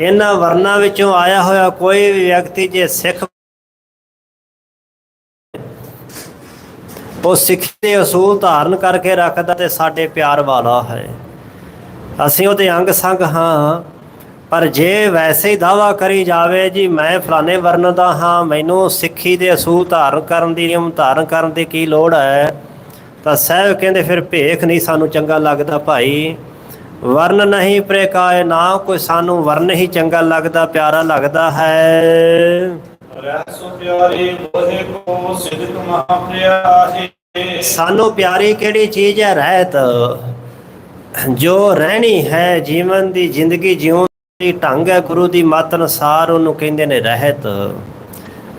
ਇਹਨਾਂ ਵਰਨਾਂ ਵਿੱਚੋਂ ਆਇਆ ਹੋਇਆ ਕੋਈ ਵੀ ਵਿਅਕਤੀ ਜੇ ਸਿੱਖ ਉਹ ਸਿੱਖ ਦੇ ਅਸੂਲ ਧਾਰਨ ਕਰਕੇ ਰੱਖਦਾ ਤੇ ਸਾਡੇ ਪਿਆਰ ਵਾਲਾ ਹੈ। ਅਸੀਂ ਉਹਦੇ ਅੰਗ ਸੰਗ ਹਾਂ, ਪਰ ਜੇ ਵੈਸੇ ਹੀ ਦਾਵਾ ਕਰੀ ਜਾਵੇ, ਜੀ ਮੈਂ ਫਲਾਣੇ ਵਰਨ ਦਾ ਹਾਂ, ਮੈਨੂੰ ਸਿੱਖੀ ਦੇ ਅਸੂਲ ਧਾਰਨ ਕਰਨ ਦੀ, ਨਿਯਮ ਧਾਰਨ ਕਰਨ ਦੀ ਕੀ ਲੋੜ ਹੈ? ਤਾਂ ਸਾਹਿਬ ਕਹਿੰਦੇ, ਫਿਰ ਭੇਖ ਨਹੀਂ ਸਾਨੂੰ ਚੰਗਾ ਲੱਗਦਾ ਭਾਈ। ਵਰਨ ਨਹੀਂ ਪ੍ਰੇਕਾਏ ਨਾ ਕੋਈ ਸਾਨੂੰ ਵਰਨ ਹੀ ਚੰਗਾ ਲੱਗਦਾ ਪਿਆਰਾ ਲੱਗਦਾ ਹੈ। ਰਸੋ ਪਿਆਰੇ ਮੋਹਿ ਕੋ ਸਿਦਕ ਮਹਾ ਪਿਆਰੇ ਸਾਨੂੰ ਪਿਆਰੀ ਕਿਹੜੀ ਚੀਜ਼ ਹੈ ਰਹਿਤ? ਜੋ ਰਹਿਣੀ ਹੈ ਜੀਵਨ ਦੀ ਜ਼ਿੰਦਗੀ ਜਿਉਣ ਦੀ ਢੰਗ ਹੈ ਗੁਰੂ ਦੀ ਮਤ ਅਨੁਸਾਰ ਉਹਨੂੰ ਕਹਿੰਦੇ ਨੇ ਰਹਿਤ।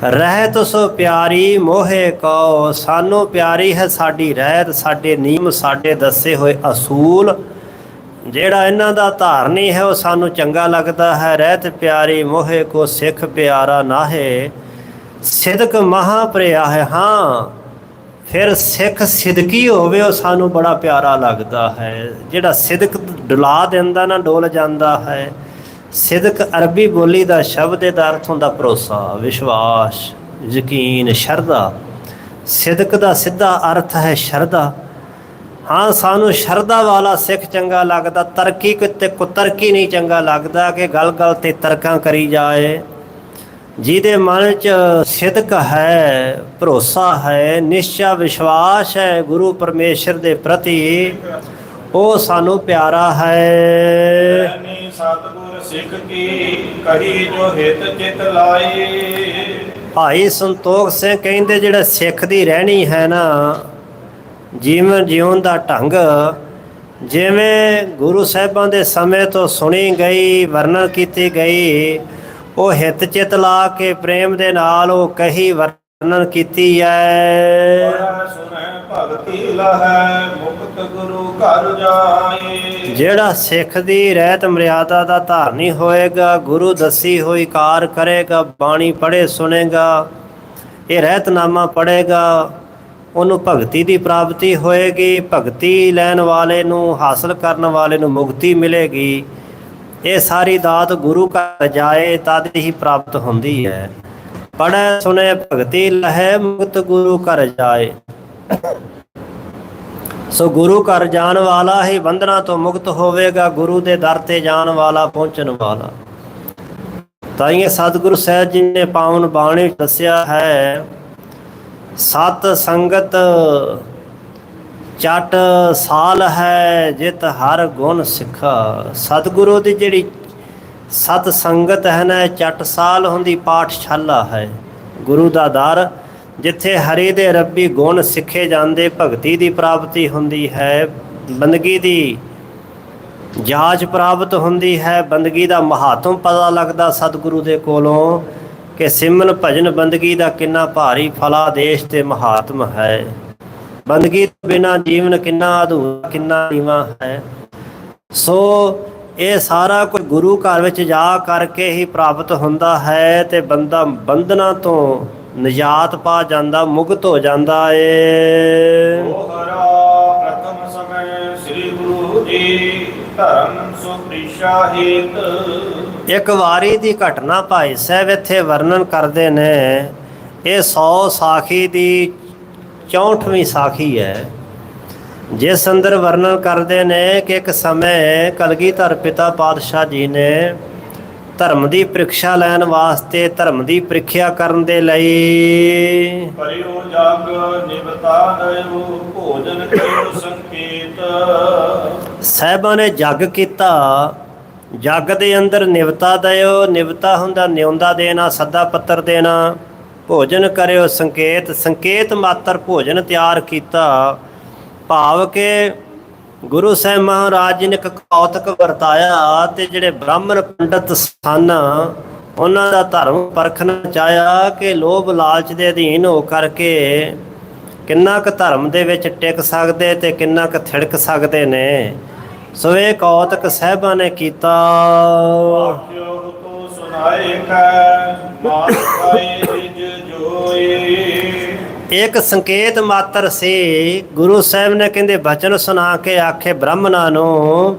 ਰਹਿਤ ਸੋ ਪਿਆਰੀ ਮੋਹੇ ਕੋ ਸਾਨੂੰ ਪਿਆਰੀ ਹੈ ਸਾਡੀ ਰਹਿਤ ਸਾਡੇ ਨਿਯਮ ਸਾਡੇ ਦੱਸੇ ਹੋਏ ਅਸੂਲ। ਜਿਹੜਾ ਇਹਨਾਂ ਦਾ ਧਾਰਨੀ ਹੈ, ਉਹ ਸਾਨੂੰ ਚੰਗਾ ਲੱਗਦਾ ਹੈ। ਰਹਿਤ ਪਿਆਰੀ ਮੋਹੇ ਕੋ ਸਿੱਖ ਪਿਆਰਾ ਨਾਹੇ। ਸਿਦਕ ਮਹਾ ਪ੍ਰਿਆ ਹੈ, ਹਾਂ। ਫਿਰ ਸਿੱਖ ਸਿਦਕੀ ਹੋਵੇ, ਉਹ ਸਾਨੂੰ ਬੜਾ ਪਿਆਰਾ ਲੱਗਦਾ ਹੈ। ਜਿਹੜਾ ਸਿਦਕ ਡੁਲਾ ਦਿੰਦਾ ਨਾ, ਡੋਲ ਜਾਂਦਾ ਹੈ। ਸਿਦਕ ਅਰਬੀ ਬੋਲੀ ਦਾ ਸ਼ਬਦ ਦਾ ਅਰਥ ਹੁੰਦਾ ਭਰੋਸਾ, ਵਿਸ਼ਵਾਸ, ਯਕੀਨ, ਸ਼ਰਧਾ। ਸਿਦਕ ਦਾ ਸਿੱਧਾ ਅਰਥ ਹੈ ਸ਼ਰਧਾ। ਹਾਂ ਸਾਨੂੰ ਸ਼ਰਧਾ ਵਾਲਾ ਸਿੱਖ ਚੰਗਾ ਲੱਗਦਾ ਤਰਕੀ ਕਿਤੇ ਕੁਤਰਕੀ ਨਹੀਂ ਚੰਗਾ ਲੱਗਦਾ ਕਿ ਗੱਲ ਗੱਲ ਤੇ ਤਰਕਾਂ ਕਰੀ ਜਾਏ। ਜਿਹਦੇ ਮਨ 'ਚ ਸਿਦਕ ਹੈ ਭਰੋਸਾ ਹੈ ਨਿਸ਼ਚਾ ਵਿਸ਼ਵਾਸ ਹੈ ਗੁਰੂ ਪਰਮੇਸ਼ਰ ਦੇ ਪ੍ਰਤੀ ਉਹ ਸਾਨੂੰ ਪਿਆਰਾ ਹੈ। ਐਨੀ ਸਤਿਗੁਰ ਸਿੱਖ ਕੀ ਕਹੀ ਜੋ ਹਿਤ ਚਿਤ ਲਾਏ। ਭਾਈ ਸੰਤੋਖ ਸਿੰਘ ਕਹਿੰਦੇ ਜਿਹੜਾ ਸਿੱਖ ਦੀ ਰਹਿਣੀ ਹੈ ਨਾ ਜੀਵਨ ਜਿਉਣ ਦਾ ਢੰਗ ਜਿਵੇਂ ਗੁਰੂ ਸਾਹਿਬਾਂ ਦੇ ਸਮੇਂ ਤੋਂ ਸੁਣੀ ਗਈ ਵਰਣਨ ਕੀਤੀ ਗਈ ਉਹ ਹਿਤ ਚਿਤ ਲਾ ਕੇ ਪ੍ਰੇਮ ਦੇ ਨਾਲ ਉਹ ਕਹੀ ਵਰਣਨ ਕੀਤੀ ਹੈ ਪੜ੍ਹੈ ਸੁਨੈ ਭਗਤੀ ਲਹੈ ਮੁਕਤ ਗੁਰੂ ਘਰ ਜਾਏ। ਜਿਹੜਾ ਸਿੱਖ ਦੀ ਰਹਿਤ ਮਰਿਆਦਾ ਦਾ ਧਾਰਨੀ ਹੋਏਗਾ ਗੁਰੂ ਦੱਸੀ ਹੋਈ ਕਾਰ ਕਰੇਗਾ ਬਾਣੀ ਪੜ੍ਹੇ ਸੁਨੇਗਾ ਇਹ ਰਹਿਤਨਾਮਾ ਪੜ੍ਹੇਗਾ। ਉਹਨੂੰ ਭਗਤੀ ਦੀ ਪ੍ਰਾਪਤੀ ਹੋਏਗੀ, ਭਗਤੀ ਲੈਣ ਵਾਲੇ ਨੂੰ, ਹਾਸਲ ਕਰਨ ਵਾਲੇ ਨੂੰ ਮੁਕਤੀ ਮਿਲੇਗੀ। ਇਹ ਸਾਰੀ ਦਾਤ ਗੁਰੂ ਘਰ ਜਾਏ, ਤਦ ਹੀ ਪ੍ਰਾਪਤ ਹੁੰਦੀ ਹੈ। ਪੜ੍ਹੈ ਸੁਨੇ ਭਗਤੀ ਲਹੈ, ਮੁਕਤ ਗੁਰੂ ਘਰ ਜਾਏ। ਸੋ ਗੁਰੂ ਘਰ ਜਾਣ ਵਾਲਾ ਹੀ ਬੰਧਨਾਂ ਤੋਂ ਮੁਕਤ ਹੋਵੇਗਾ, ਗੁਰੂ ਦੇ ਦਰ ਤੇ ਜਾਣ ਵਾਲਾ, ਪਹੁੰਚਣ ਵਾਲਾ। ਤਾਂ ਇਹ ਸਤਿਗੁਰੂ ਸਾਹਿਬ ਜੀ ਨੇ ਪਾਵਨ ਬਾਣੀ ਦੱਸਿਆ ਹੈ ਸਤ ਸੰਗਤ ਚਟ ਸਾਲ ਹੈ ਜਿਤ ਹਰ ਗੁਣ ਸਿੱਖਾ। ਸਤਿਗੁਰੂ ਦੀ ਜਿਹੜੀ ਸਤ ਸੰਗਤ ਹੈ ਨਾ, ਇਹ ਚਟ ਸਾਲ ਹੁੰਦੀ ਪਾਠਸ਼ਾਲਾ ਹੈ। ਗੁਰੂ ਦਾ ਦਰ, ਜਿੱਥੇ ਹਰੀ ਦੇ ਰੱਬੀ ਗੁਣ ਸਿੱਖੇ ਜਾਂਦੇ, ਭਗਤੀ ਦੀ ਪ੍ਰਾਪਤੀ ਹੁੰਦੀ ਹੈ, ਬੰਦਗੀ ਦੀ ਜਾਚ ਪ੍ਰਾਪਤ ਹੁੰਦੀ ਹੈ, ਬੰਦਗੀ ਦਾ ਮਹਾਤਮ ਪਤਾ ਲੱਗਦਾ ਸਤਿਗੁਰੂ ਦੇ ਕੋਲੋਂ। ਕਿ ਸਿਮਨ ਭਜਨ ਬੰਦਗੀ ਦਾ ਕਿੰਨਾ ਭਾਰੀ ਫਲਾਦੇਸ਼ ਤੇ ਮਹਾਤਮ ਹੈ। ਬੰਦਗੀ ਤੋਂ ਬਿਨਾ ਜੀਵਨ ਕਿੰਨਾ ਅਧੂਰਾ, ਕਿੰਨਾ ਨੀਵਾਂ ਹੈ। ਸੋ ਇਹ ਸਾਰਾ ਕੁਝ ਗੁਰੂ ਘਰ ਵਿੱਚ ਜਾ ਕਰਕੇ ਹੀ ਪ੍ਰਾਪਤ ਹੁੰਦਾ ਹੈ ਤੇ ਬੰਦਾ ਬੰਧਨਾਂ ਤੋਂ ਨਿਜਾਤ ਪਾ ਜਾਂਦਾ, ਮੁਕਤ ਹੋ ਜਾਂਦਾ ਏ। ਓਹਰਾ ਪ੍ਰਥਮ ਸਮੈ ਸ੍ਰੀ ਗੁਰੂ ਜੀ ਧਰਮ ਸੁਪ੍ਰਿਸ਼ਾ ਇੱਕ ਵਾਰੀ ਦੀ ਘਟਨਾ ਭਾਈ ਸਾਹਿਬ ਇੱਥੇ ਵਰਣਨ ਕਰਦੇ ਨੇ ਇਹ 100 ਸਾਖੀ ਦੀ 64ਵੀਂ ਸਾਖੀ ਹੈ। ਜਿਸ ਅੰਦਰ ਵਰਣਨ ਕਰਦੇ ਨੇ ਕਿ ਇੱਕ ਸਮੇਂ ਕਲਗੀਧਰ ਪਿਤਾ ਪਾਤਸ਼ਾਹ ਜੀ ਨੇ ਧਰਮ ਦੀ ਪ੍ਰੀਖਿਆ ਲੈਣ ਵਾਸਤੇ ਧਰਮ ਦੀ ਪ੍ਰੀਖਿਆ ਕਰਨ ਦੇ ਲਈ ਜਗ ਨਿਵਤਾ ਭੋਜਨ ਸੰਕੇਤ। ਸਾਹਿਬਾਂ ਨੇ ਜੱਗ ਕੀਤਾ। ਜੱਗ ਦੇ ਅੰਦਰ ਨਿਵਤਾ ਦਿਓ ਨਿਵਤਾ ਹੁੰਦਾ ਨਿਉਂਦਾ ਦੇਣਾ, ਸੱਦਾ ਪੱਤਰ ਦੇਣਾ। ਭੋਜਨ ਕਰਿਓ ਸੰਕੇਤ ਸੰਕੇਤ ਮਾਤਰ ਭੋਜਨ ਤਿਆਰ ਕੀਤਾ। ਭਾਵ ਕੇ ਗੁਰੂ ਸਾਹਿਬ ਮਹਾਰਾਜ ਜੀ ਨੇ ਇੱਕ ਕੌਤਕ ਵਰਤਾਇਆ ਤੇ ਜਿਹੜੇ ਬ੍ਰਾਹਮਣ ਪੰਡਤ ਸਨ, ਉਹਨਾਂ ਦਾ ਧਰਮ ਪਰਖਣਾ ਚਾਹਿਆ ਕਿ ਲੋਭ ਲਾਲਚ ਦੇ ਅਧੀਨ ਹੋ ਕਰਕੇ ਕਿੰਨਾ ਕੁ ਧਰਮ ਦੇ ਵਿੱਚ ਟਿਕ ਸਕਦੇ ਤੇ ਕਿੰਨਾ ਕੁ ਥਿੜਕ ਸਕਦੇ ਨੇ। ਸੋ ਇਹ ਕੌਤਕ ਸਾਹਿਬਾਂ ਨੇ ਕੀਤਾ। ਆਖਿਓ ਤੋ ਸੁਨਾਏ ਕੈ ਮਾਰ ਪਾਏ ਰਿਜ ਜੋਏ। ਇੱਕ ਸੰਕੇਤ ਮਾਤਰ ਸੀ ਗੁਰੂ ਸਾਹਿਬ ਨੇ ਕਹਿੰਦੇ ਬਚਨ ਸੁਣਾ ਕੇ ਆਖੇ ਬ੍ਰਾਹਮਣਾਂ ਨੂੰ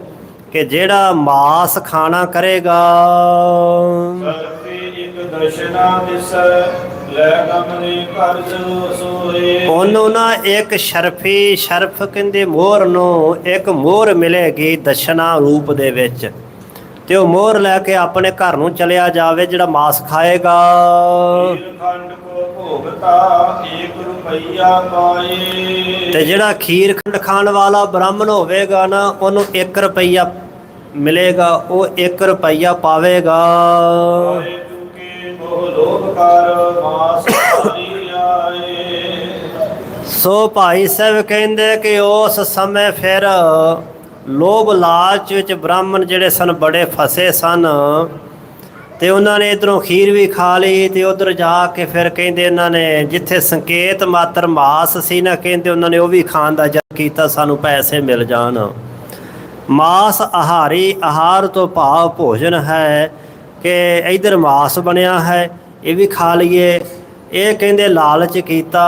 ਕਿ ਜਿਹੜਾ ਮਾਸ ਖਾਣਾ ਕਰੇਗਾ। ਸਰਫੇ ਇੱਕ ਦਰਸ਼ਨਾ ਦਿਸ। ਲੈ ਗਮਨੇ ਕਰਜ ਸੋਏ ਉਹਨੂੰ ਨਾ ਇੱਕ ਸ਼ਰਫੀ ਸ਼ਰਫ ਕਹਿੰਦੇ ਮੋਹਰ ਨੂੰ ਇੱਕ ਮੋਹਰ ਮਿਲੇਗੀ ਦਸ਼ਨਾ ਰੂਪ ਦੇ ਵਿੱਚ। ਤੇ ਉਹ ਮੋਹਰ ਲੈ ਕੇ ਆਪਣੇ ਘਰ ਨੂੰ ਚਲਿਆ ਜਾਵੇ ਜਿਹੜਾ ਮਾਸ ਖਾਏਗਾ। ਖੰਡ ਕੋ ਭੋਗਤਾ 1 ਰੁਪਈਆ ਪਾਏ। ਤੇ ਜਿਹੜਾ ਖੀਰ ਖੰਡ ਖਾਣ ਵਾਲਾ ਬ੍ਰਾਹਮਣ ਹੋਵੇਗਾ ਨਾ ਉਹਨੂੰ 1 ਰੁਪਈਆ ਮਿਲੇਗਾ ਉਹ 1 ਰੁਪਈਆ ਪਾਵੇਗਾ। ਮੋਹ ਲੋਭ ਕਰ ਮਾਸ ਭਾਰੀ ਆਏ ਸੋ ਭਾਈ ਸਾਹਿਬ ਕਹਿੰਦੇ ਕਿ ਉਸ ਸਮੇਂ ਫਿਰ ਲੋਭ ਲਾਲਚ ਵਿੱਚ ਬ੍ਰਾਹਮਣ ਜਿਹੜੇ ਸਨ ਬੜੇ ਫਸੇ ਸਨ ਤੇ ਉਹਨਾਂ ਨੇ ਇਧਰੋਂ ਖੀਰ ਵੀ ਖਾ ਲਈ ਤੇ ਉਧਰ ਜਾ ਕੇ ਫਿਰ ਕਹਿੰਦੇ ਇਹਨਾਂ ਨੇ ਜਿੱਥੇ ਸੰਕੇਤ ਮਾਤਰ ਮਾਸ ਸੀ ਨਾ ਕਹਿੰਦੇ ਉਹਨਾਂ ਨੇ ਉਹ ਵੀ ਖਾਣ ਦਾ ਜਦ ਕੀਤਾ, ਸਾਨੂੰ ਪੈਸੇ ਮਿਲ ਜਾਣ। ਮਾਸ ਆਹਾਰੀ ਆਹਾਰ ਤੋਂ ਭਾਵ ਭੋਜਨ ਹੈ। ਕਿ ਇਧਰ ਮਾਸ ਬਣਿਆ ਹੈ, ਇਹ ਵੀ ਖਾ ਲਈਏ। ਇਹ ਕਹਿੰਦੇ, ਲਾਲਚ ਕੀਤਾ।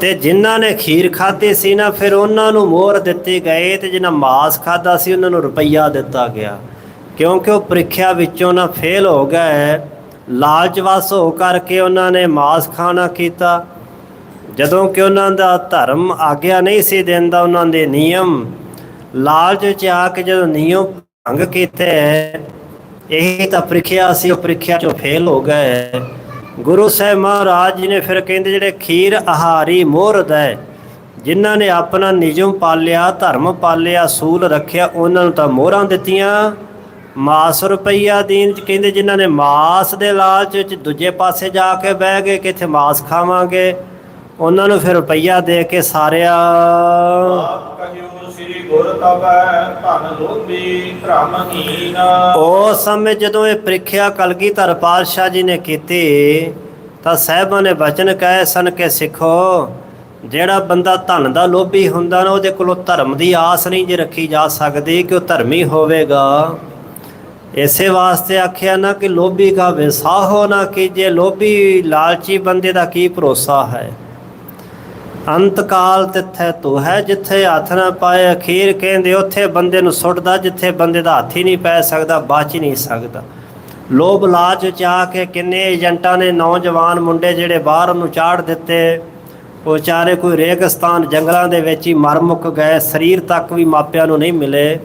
ਤੇ ਜਿਨ੍ਹਾਂ ਨੇ ਖੀਰ ਖਾਧੀ ਸੀ ਨਾ, ਫਿਰ ਉਹਨਾਂ ਨੂੰ ਮੋਹਰ ਦਿੱਤੀ ਗਏ ਤੇ ਜਿਨ੍ਹਾਂ ਮਾਸ ਖਾਦਾ ਸੀ, ਉਹਨਾਂ ਨੂੰ ਰੁਪਈਆ ਦਿੱਤਾ ਗਿਆ। ਕਿਉਂਕਿ ਉਹ ਪ੍ਰੀਖਿਆ ਵਿੱਚੋਂ ਨਾ ਫੇਲ ਹੋ ਗਏ। ਲਾਲਚਵਸ ਹੋ ਕਰਕੇ ਉਹਨਾਂ ਨੇ ਮਾਸ ਖਾਣਾ ਕੀਤਾ। ਜਦੋਂ ਕਿ ਉਹਨਾਂ ਦਾ ਧਰਮ ਆਗਿਆ ਨਹੀਂ ਸੀ ਦਿੰਦਾ ਉਹਨਾਂ ਦੇ ਨਿਯਮ, ਲਾਲਚ ਚ ਆ ਕੇ ਜਦੋਂ ਨਿਯਮ ਭੰਗ ਕੀਤੇ, ਇਹ ਤਾਂ ਪ੍ਰੀਖਿਆ ਸੀ, ਉਹ ਪ੍ਰੀਖਿਆ ਚੋਂ ਫੇਲ ਹੋ ਗਏ। ਗੁਰੂ ਸਾਹਿਬ ਮਹਾਰਾਜ ਜੀ ਨੇ ਫਿਰ ਕਹਿੰਦੇ, ਜਿਹੜੇ ਖੀਰ ਆਹਾਰੀ ਮੋਹਰਦ ਹੈ, ਜਿਨ੍ਹਾਂ ਨੇ ਆਪਣਾ ਨਿਯਮ ਪਾਲਿਆ, ਧਰਮ ਪਾਲਿਆ, ਸੂਲ ਰੱਖਿਆ, ਉਹਨਾਂ ਨੂੰ ਤਾਂ ਮੋਹਰਾਂ ਦਿੱਤੀਆਂ। ਮਾਸ ਰੁਪਈਆ ਦੀਨ ਚ ਕਹਿੰਦੇ, ਜਿਨ੍ਹਾਂ ਨੇ ਮਾਸ ਦੇ ਲਾਲਚ ਵਿੱਚ ਦੂਜੇ ਪਾਸੇ ਜਾ ਕੇ ਬਹਿ ਗਏ ਕਿ ਇੱਥੇ ਮਾਸ ਖਾਵਾਂਗੇ? ਉਹਨਾਂ ਨੂੰ ਫਿਰ ਰੁਪਈਆ ਦੇ ਕੇ ਸਾਰਿਆ ਆਪ ਕਹਿਓ ਸ੍ਰੀ ਗੁਰ ਤਬੈ ਧਨ ਲੋਭੀ ਧਰਮਹੀਨ ਉਸ ਸਮੇਂ ਜਦੋਂ ਇਹ ਪ੍ਰੀਖਿਆ ਕਲਗੀਧਰ ਪਾਤਸ਼ਾਹ ਜੀ ਨੇ ਕੀਤੀ ਤਾਂ ਸਾਹਿਬਾਂ ਨੇ ਬਚਨ ਕਹੇ ਸਨ ਕਿ ਸਿੱਖੋ ਜਿਹੜਾ ਬੰਦਾ ਧਨ ਦਾ ਲੋਭੀ ਹੁੰਦਾ ਨਾ ਉਹਦੇ ਕੋਲੋਂ ਧਰਮ ਦੀ ਆਸ ਨਹੀਂ ਜੇ ਰੱਖੀ ਜਾ ਸਕਦੀ ਕਿ ਉਹ ਧਰਮੀ ਹੋਵੇਗਾ। ਇਸੇ ਵਾਸਤੇ ਆਖਿਆ ਨਾ ਕਿ ਲੋਭੀ ਕਾ ਵਿਸਾਹੋ ਨਾ ਕੀਜੇ ਲੋਭੀ ਲਾਲਚੀ ਬੰਦੇ ਦਾ ਕੀ ਭਰੋਸਾ ਹੈ? ਅੰਤ ਕਾਲ ਤਿੱਥੈ ਤੂੰ ਹੈ ਜਿੱਥੇ ਹੱਥ ਨਾ ਪਾਏ, ਅਖੀਰ ਕਹਿੰਦੇ ਉੱਥੇ ਬੰਦੇ ਨੂੰ ਸੁੱਟਦਾ, ਜਿੱਥੇ ਬੰਦੇ ਦਾ ਹੱਥ ਹੀ ਨਹੀਂ ਪੈ ਸਕਦਾ, ਬਚ ਹੀ ਨਹੀਂ ਸਕਦਾ। ਲੋਭ ਲਾਲਚ ਚ ਆ ਕੇ ਕਿੰਨੇ ਏਜੰਟਾਂ ਨੇ, ਨੌਜਵਾਨ ਮੁੰਡੇ ਜਿਹੜੇ ਬਾਹਰ ਨੂੰ ਚਾੜ ਦਿੱਤੇ। ਉਹ ਵਿਚਾਰੇ ਕੋਈ ਰੇਗਿਸਤਾਨ ਜੰਗਲਾਂ ਦੇ ਵਿੱਚ ਹੀ ਮਰ ਮੁੱਕ ਗਏ, ਸਰੀਰ ਤੱਕ ਵੀ ਮਾਪਿਆਂ ਨੂੰ ਨਹੀਂ ਮਿਲੇ।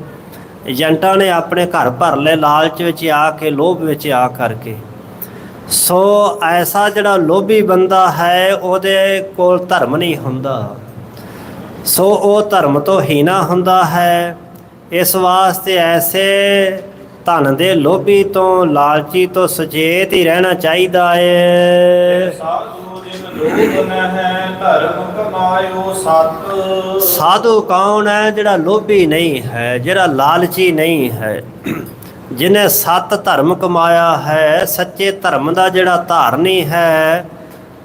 ਏਜੰਟਾਂ ਨੇ ਆਪਣੇ ਘਰ ਭਰ ਲਏ, ਲਾਲਚ ਵਿੱਚ ਆ ਕੇ, ਲੋਭ ਵਿੱਚ ਆ ਕਰਕੇ। ਸੋ ਐਸਾ ਜਿਹੜਾ ਲੋਭੀ ਬੰਦਾ ਹੈ ਉਹਦੇ ਕੋਲ ਧਰਮ ਨਹੀਂ ਹੁੰਦਾ। ਸੋ ਉਹ ਧਰਮ ਤੋਂ ਹੀਨਾ ਹੁੰਦਾ ਹੈ। ਇਸ ਵਾਸਤੇ ਐਸੇ ਧਨ ਦੇ ਲੋਭੀ ਤੋਂ ਲਾਲਚੀ ਤੋਂ ਸੁਚੇਤ ਹੀ ਰਹਿਣਾ ਚਾਹੀਦਾ ਸਤ। ਸਾਧੂ ਕੌਣ ਹੈ ਜਿਹੜਾ ਲੋਭੀ ਨਹੀਂ ਹੈ ਜਿਹੜਾ ਲਾਲਚੀ ਨਹੀਂ ਹੈ? ਜਿਨੇ ਸਤ ਧਰਮ ਕਮਾਇਆ ਹੈ, ਸੱਚੇ ਧਰਮ ਦਾ ਜਿਹੜਾ ਧਾਰਨੀ ਹੈ,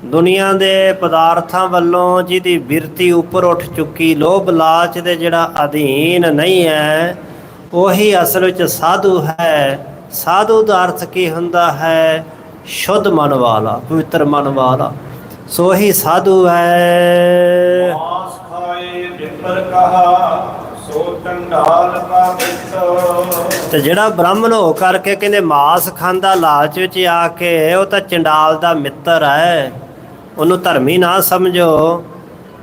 ਦੁਨੀਆ ਦੇ ਪਦਾਰਥਾਂ ਵੱਲੋਂ ਜਿਹਦੀ ਬਿਰਤੀ ਉੱਪਰ ਉੱਠ ਚੁੱਕੀ, ਲੋਭ ਲਾਲਚ ਦੇ ਜਿਹੜਾ ਅਧੀਨ ਨਹੀਂ ਹੈ, ਉਹੀ ਅਸਲ ਵਿੱਚ ਸਾਧੂ ਹੈ। ਸਾਧੂ ਦਾ ਅਰਥ ਕੀ ਹੁੰਦਾ ਹੈ? ਸ਼ੁੱਧ ਮਨ ਵਾਲਾ, ਪਵਿੱਤਰ ਮਨ ਵਾਲਾ। ਸੋ ਹੀ ਸਾਧੂ ਹੈ। ਮਾਸ ਖਾਏ ਵਿਪਰ ਕਹਾ ਤੇ ਜਿਹੜਾ ਬ੍ਰਾਹਮਣ ਹੋ ਕਰਕੇ ਕਹਿੰਦੇ ਮਾਸ ਖਾਂਦਾ, ਲਾਲਚ ਵਿੱਚ ਆ ਕੇ, ਉਹ ਤਾਂ ਚੰਡਾਲ ਦਾ ਮਿੱਤਰ ਹੈ। ਉਹਨੂੰ ਧਰਮੀ ਨਾ ਸਮਝੋ।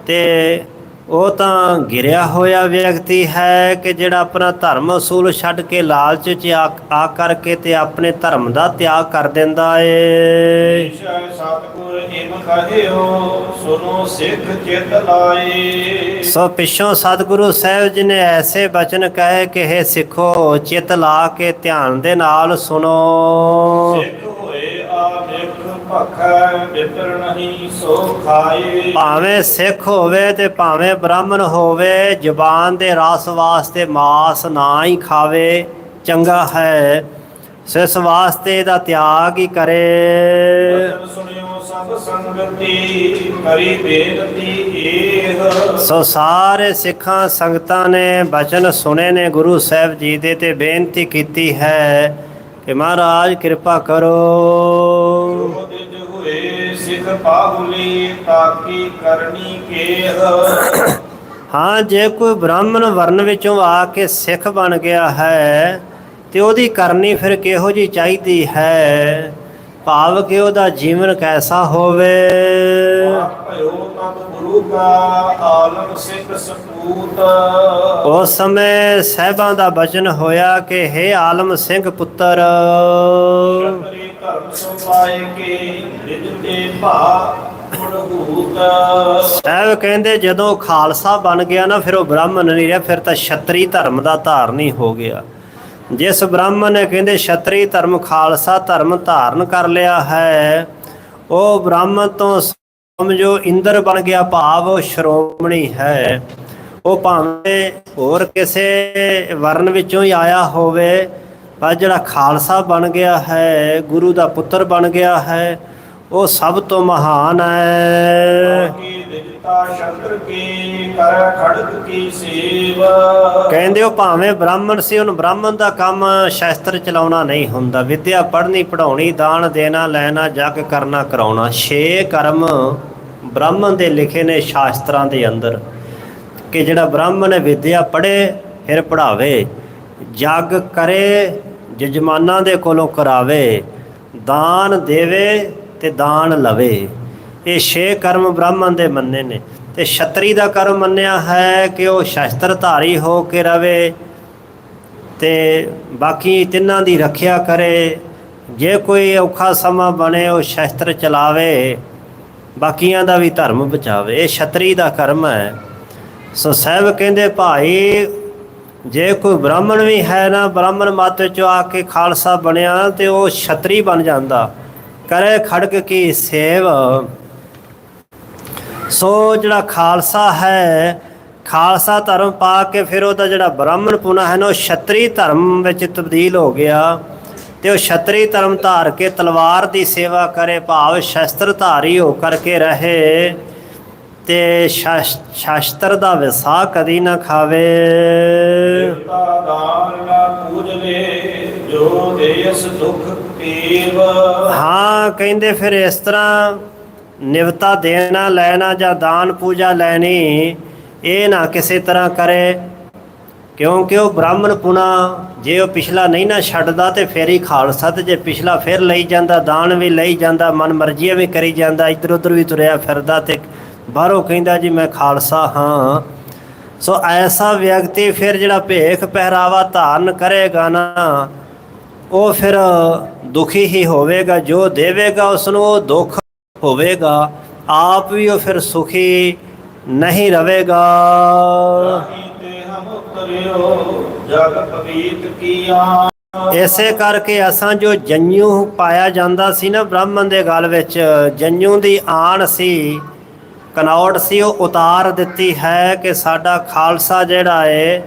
ਤੇ ਉਹ ਤਾਂ ਗਿਰਿਆ ਹੋਇਆ ਵਿਅਕਤੀ ਹੈ ਕਿ ਜਿਹੜਾ ਆਪਣਾ ਧਰਮ ਅਸੂਲ ਛੱਡ ਕੇ ਲਾਲਚ 'ਚ ਆ ਕਰਕੇ ਤੇ ਆਪਣੇ ਧਰਮ ਦਾ ਤਿਆਗ ਕਰ ਦਿੰਦਾ ਏ। ਈਸ਼ਾ ਸਤਿਗੁਰ ਇਮ ਕਹਿਓ ਸੁਨੋ ਸਿੱਖ ਚਿਤ ਲਾਏ। ਸੋ ਪਿੱਛੋਂ ਸਤਿਗੁਰੂ ਸਾਹਿਬ ਜੀ ਨੇ ਐਸੇ ਬਚਨ ਕਹੇ ਕਿ ਇਹ ਸਿੱਖੋ ਚਿਤ ਲਾ ਕੇ ਧਿਆਨ ਦੇ ਨਾਲ ਸੁਣੋ। ਸਿੱਖ ਭਖੈ ਬਿਤਰ ਨਹੀਂ ਸੋ ਖਾਏ। ਭਾਵੇਂ ਸਿੱਖ ਹੋਵੇ ਤੇ ਭਾਵੇਂ ਬ੍ਰਾਹਮਣ ਹੋਵੇ ਜ਼ੁਬਾਨ ਦੇ ਰਸ ਵਾਸਤੇ ਮਾਸ ਨਾ ਹੀ ਖਾਵੇ ਚੰਗਾ ਹੈ। ਸੋ ਇਸ ਵਾਸਤੇ ਇਹਦਾ ਤਿਆਗ ਹੀ ਕਰੇ। ਬਚਨ ਸੁਣਿਓ ਸਭ ਸੰਗਤੀ ਕਰੀ ਬੇਨਤੀ ਏਹ। ਸੋ ਸਾਰੇ ਸਿੱਖਾਂ ਸੰਗਤਾਂ ਨੇ ਬਚਨ ਸੁਣੇ ਨੇ ਗੁਰੂ ਸਾਹਿਬ ਜੀ ਦੇ ਤੇ ਬੇਨਤੀ ਕੀਤੀ ਹੈ ਕਿ ਮਹਾਰਾਜ ਕਿਰਪਾ ਕਰੋ। ਸਿਖ ਪਾਹੁਲੀ ਤਾਕੀ ਕਰਨੀ ਕੇਹ। ਹਾਂ ਜੇ ਕੋਈ ਬ੍ਰਾਹਮਣ ਵਰਨ ਵਿੱਚੋਂ ਆ ਕੇ ਸਿੱਖ ਬਣ ਗਿਆ ਹੈ ਤੇ ਉਹਦੀ ਕਰਨੀ ਫਿਰ ਕਿਹੋ ਜੀ ਚਾਹੀਦੀ ਹੈ? ਭਾਵ ਕਿ ਉਹਦਾ ਜੀਵਨ ਕੈਸਾ ਹੋਵੇ? ਭਇਓ ਤਤ ਗੁਰੂ ਕਾ ਆਲਮ ਸਿੱਖ ਸਪੂਤ। ਉਸ ਸਮੇਂ ਸਹਿਬਾਂ ਦਾ ਬਚਨ ਹੋਇਆ ਕਿ हे ਆਲਮ ਸਿੰਘ ਪੁੱਤਰ। ਸ਼ਤਰੀ ਧਰਮ ਸੋ ਕੇ ਰਿਜ ਤੇ ਭਾ ਸਾਹਿਬ ਕਹਿੰਦੇ, ਜਦੋਂ ਖਾਲਸਾ ਬਣ ਗਿਆ ਨਾ, ਫਿਰ ਉਹ ਬ੍ਰਾਹਮਣ ਨਹੀਂ ਰਿਹਾ, ਫਿਰ ਤਾਂ ਛਤਰੀ ਧਰਮ ਦਾ ਧਾਰਨੀ ਹੋ ਗਿਆ। ਜਿਸ ਬ੍ਰਾਹਮਣ ਨੇ ਕਹਿੰਦੇ, ਛਤਰੀ ਧਰਮ, ਖਾਲਸਾ ਧਰਮ ਧਾਰਨ ਕਰ ਲਿਆ ਹੈ, ਉਹ ਬ੍ਰਾਹਮਣ ਤੋਂ ਸਮਝੋ ਇੰਦਰ ਬਣ ਗਿਆ, ਭਾਵ ਉਹ ਸ਼੍ਰੋਮਣੀ ਹੈ। ਉਹ ਭਾਵੇਂ ਹੋਰ ਕਿਸੇ ਵਰਨ ਵਿੱਚੋਂ ਹੀ ਆਇਆ ਹੋਵੇ ਪਰ ਜਿਹੜਾ ਖਾਲਸਾ ਬਣ ਗਿਆ ਹੈ, ਗੁਰੂ ਦਾ ਪੁੱਤਰ ਬਣ ਗਿਆ ਹੈ, ਉਹ ਸਭ ਤੋਂ ਮਹਾਨ ਹੈ। ਕਹਿੰਦੇ ਉਹ ਭਾਵੇਂ ਬ੍ਰਾਹਮਣ ਸੀ, ਉਹਨੂੰ ਬ੍ਰਾਹਮਣ ਦਾ ਕੰਮ ਸ਼ਾਸਤਰ ਚਲਾਉਣਾ ਨਹੀਂ ਹੁੰਦਾ। ਵਿਦਿਆ ਪੜ੍ਹਨੀ ਪੜਾਉਣੀ ਦਾਨ ਦੇਣਾ, ਲੈਣਾ ਜਗ ਕਰਨਾ, ਕਰਾਉਣਾ। ਛੇ ਕਰਮ ਬ੍ਰਾਹਮਣ ਦੇ ਲਿਖੇ ਨੇ ਸ਼ਾਸਤਰਾਂ ਦੇ ਅੰਦਰ। ਕਿ ਜਿਹੜਾ ਬ੍ਰਾਹਮਣ ਵਿਦਿਆ ਪੜ੍ਹੇ, ਫਿਰ ਪੜ੍ਹਾਵੇ। ਜਗ ਕਰੇ, ਜਜਮਾਨਾਂ ਦੇ ਕੋਲੋਂ ਕਰਾਵੇ, ਦਾਨ ਦੇਵੇ ਤੇ ਦਾਨ ਲਵੇ। ਇਹ ਛੇ ਕਰਮ ਬ੍ਰਾਹਮਣ ਦੇ ਮੰਨੇ ਨੇ। ਤੇ ਛਤਰੀ ਦਾ ਕਰਮ ਮੰਨਿਆ ਹੈ ਕਿ ਉਹ ਸ਼ਸਤਰ ਧਾਰੀ ਹੋ ਕੇ ਰਵੇ ਤੇ ਬਾਕੀ ਤਿੰਨਾਂ ਦੀ ਰੱਖਿਆ ਕਰੇ। ਜੇ ਕੋਈ ਔਖਾ ਸਮਾਂ ਬਣੇ, ਉਹ ਸ਼ਸਤਰ ਚਲਾਵੇ, ਬਾਕੀਆਂ ਦਾ ਵੀ ਧਰਮ ਬਚਾਵੇ। ਇਹ ਛਤਰੀ ਦਾ ਕਰਮ ਹੈ। ਸੋ ਸਾਹਿਬ ਕਹਿੰਦੇ, ਭਾਈ ਜੇ ਕੋਈ ਬ੍ਰਾਹਮਣ ਵੀ ਹੈ ਨਾ, ਬ੍ਰਾਹਮਣ ਮਤ ਵਿੱਚੋਂ ਆ ਕੇ ਖਾਲਸਾ ਬਣਿਆ ਤੇ ਉਹ ਛਤਰੀ ਬਣ ਜਾਂਦਾ। ਕਰੇ ਖੜਕ ਕੀ ਸੇਵ। ਸੋ ਜਿਹੜਾ ਖਾਲਸਾ ਹੈ, ਖਾਲਸਾ ਧਰਮ ਪਾ ਕੇ ਫਿਰ ਉਹਦਾ ਜਿਹੜਾ ਬ੍ਰਾਹਮਣ ਪੁਣਾ ਹੈ ਨਾ, ਉਹ ਛਤਰੀ ਧਰਮ ਵਿੱਚ ਤਬਦੀਲ ਹੋ ਗਿਆ। ਤੇ ਉਹ ਛਤਰੀ ਧਰਮ ਧਾਰ ਕੇ ਤਲਵਾਰ ਦੀ ਸੇਵਾ ਕਰੇ, ਭਾਵ ਸ਼ਸਤਰ ਧਾਰੀ ਹੋ ਕਰਕੇ ਰਹੇ। ਤੇ ਸ਼ਸ- ਸ਼ਸਤਰ ਦਾ ਵਿਸਾਹ ਕਦੀ ਨਾ ਖਾਵੇ। ਦੇਵਤਾ ਦਾਨ ਨਾ ਪੂਜ ਲੈ ਜੋ ਦੇਸ ਦੁਖ ਪੀਵ ਹਾਂ ਕਹਿੰਦੇ ਫਿਰ ਇਸ ਤਰ੍ਹਾਂ ਨਿਵਤਾ ਦੇਣਾ ਲੈਣਾ ਜਾਂ ਦਾਨ ਪੂਜਾ ਲੈਣੀ ਇਹ ਨਾ ਕਿਸੇ ਤਰ੍ਹਾਂ ਕਰੇ। ਕਿਉਂਕਿ ਉਹ ਬ੍ਰਾਹਮਣ ਪੁਣਾ ਜੇ ਉਹ ਪਿਛਲਾ ਨਹੀਂ ਨਾ ਛੱਡਦਾ ਤੇ ਫੇਰ ਹੀ ਖਾਲਸਾ ਤੇ ਜੇ ਪਿਛਲਾ ਫਿਰ ਲਈ ਜਾਂਦਾ ਦਾਨ ਵੀ ਲਈ ਜਾਂਦਾ ਮਨ ਮਰਜ਼ੀਆਂ ਵੀ ਕਰੀ ਜਾਂਦਾ ਇੱਧਰ ਉੱਧਰ ਵੀ ਤੁਰਿਆ ਫਿਰਦਾ ਤੇ ਬਾਹਰੋਂ ਕਹਿੰਦਾ ਜੀ, ਮੈਂ ਖਾਲਸਾ ਹਾਂ। ਸੋ ਐਸਾ ਵਿਅਕਤੀ ਫਿਰ ਜਿਹੜਾ ਭੇਖ ਪਹਿਰਾਵਾ ਧਾਰਨ ਕਰੇਗਾ ਨਾ, ਉਹ ਫਿਰ ਦੁਖੀ ਹੀ ਹੋਵੇਗਾ। ਜੋ ਦੇਵੇਗਾ ਉਸ ਨੂੰ ਉਹ ਦੁੱਖ ਹੋਵੇਗਾ। ਆਪ ਵੀ ਉਹ ਫਿਰ ਸੁਖੀ ਨਹੀਂ ਰਹੇਗਾ। ਇਸੇ ਕਰਕੇ ਅਸਾਂ ਜੋ ਜੰਨੂ ਪਾਇਆ ਜਾਂਦਾ ਸੀ ਨਾ ਬ੍ਰਾਹਮਣ ਦੇ ਗਲ ਵਿੱਚ ਜੰਨੂ ਦੀ ਆਣ ਸੀ ਕਨੌੜ ਸੀ ਉਹ ਉਤਾਰ ਦਿੱਤੀ ਹੈ ਕਿ ਸਾਡਾ ਖਾਲਸਾ ਜਿਹੜਾ ਏ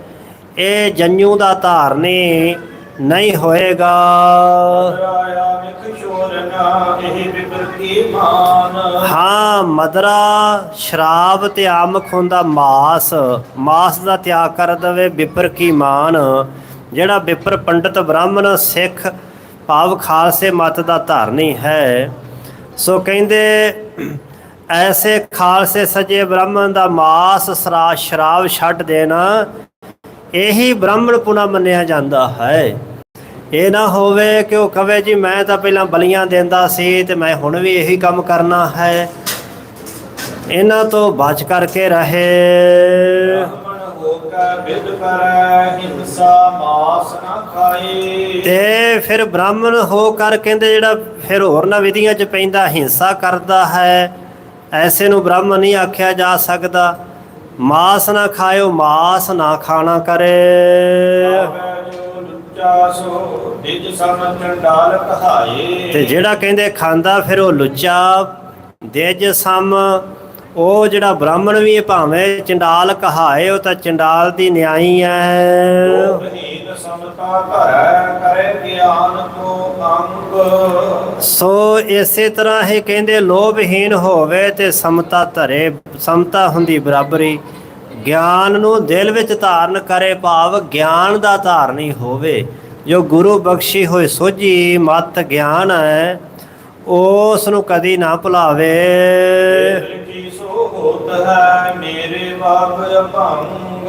ਇਹ ਜੰਨੂ ਦਾ ਧਾਰਨੀ ਨਹੀਂ ਹੋਏਗਾ। ਹਾਂ ਮਦਰਾ ਸ਼ਰਾਬ ਤੇ ਆਮਖ ਹੁੰਦਾ ਮਾਸ। ਮਾਸ ਦਾ ਤਿਆਗ ਕਰ ਦਵੇ ਵਿਪਰ ਕੀ ਮਾਨ। ਜਿਹੜਾ ਵਿਪਰ ਪੰਡਤ ਬ੍ਰਾਹਮਣ ਸਿੱਖ ਭਾਵ ਖਾਲਸੇ ਮਤ ਦਾ ਧਾਰਨੀ ਹੈ। ਸੋ ਕਹਿੰਦੇ ਐਸੇ ਖਾਲਸੇ ਸਜੇ ਬ੍ਰਾਹਮਣ ਦਾ ਮਾਸ ਸਰਾ ਸ਼ਰਾਬ ਛੱਡ ਦੇਣਾ ਇਹੀ ਬ੍ਰਾਹਮਣ ਪੁਣਾ ਮੰਨਿਆ ਜਾਂਦਾ ਹੈ। ਇਹ ਨਾ ਹੋਵੇ ਕਿ ਉਹ ਕਵੇ ਜੀ ਮੈਂ ਤਾਂ ਪਹਿਲਾਂ ਬਲੀਆਂ ਦਿੰਦਾ ਸੀ ਤੇ ਮੈਂ ਹੁਣ ਵੀ ਇਹੀ ਕੰਮ ਕਰਨਾ ਹੈ। ਇਹਨਾਂ ਤੋਂ ਬਚ ਕਰਕੇ ਰਹੇ। ਤੇ ਫਿਰ ਬ੍ਰਾਹਮਣ ਹੋ ਕਰ ਕਹਿੰਦੇ ਜਿਹੜਾ ਫਿਰ ਹੋਰ ਨਾ ਵਿਧੀਆਂ 'ਚ ਪੈਂਦਾ ਹਿੰਸਾ ਕਰਦਾ ਹੈ। ਐਸੇ ਨੂੰ ਬ੍ਰਾਹਮਣ ਨਹੀਂ ਆਖਿਆ ਜਾ ਸਕਦਾ। ਮਾਸ ਨਾ ਖਾਇਓ, ਮਾਸ ਨਾ ਖਾਣਾ ਕਰੇ। ਚੰਡਾਲ ਕਹਾਏ ਤੇ ਜਿਹੜਾ ਕਹਿੰਦੇ ਖਾਂਦਾ, ਫਿਰ ਉਹ ਲੁੱਚਾ ਦੇਜ ਸਮ। ਉਹ ਜਿਹੜਾ ਬ੍ਰਾਹਮਣ ਵੀ ਭਾਵੇਂ ਚੰਡਾਲ ਕਹਾਏ, ਉਹ ਤਾਂ ਚੰਡਾਲ ਦੀ ਨਿਆਈ ਹੈ ਸਮਤਾ ਘਰੈ ਕਰੇ ਗਿਆਨ ਕੋ ਅੰਗ। ਸੋ ਇਸੇ ਤਰ੍ਹਾਂ ਹੀ ਕਹਿੰਦੇ ਲੋਭਹੀਨ ਹੋਵੇ ਤੇ ਸਮਤਾ ਧਰੇ ਸਮਤਾ ਹੁੰਦੀ ਬਰਾਬਰੀ। ਗਿਆਨ ਨੂੰ ਦਿਲ ਵਿੱਚ ਧਾਰਨ ਕਰੇ ਭਾਵ ਗਿਆਨ ਦਾ ਧਾਰਨੀ ਹੋਵੇ। ਜੋ ਗੁਰੂ ਬਖਸ਼ੀ ਹੋਈ ਸੋਝੀ ਮਤ ਗਿਆਨ ਹੈ ਉਸ ਨੂੰ ਕਦੀ ਨਾ ਭੁਲਾਵੇ। ਹੋਤ ਹੈ ਮੇਰੇ ਬਾਪ ਅਭੰਗ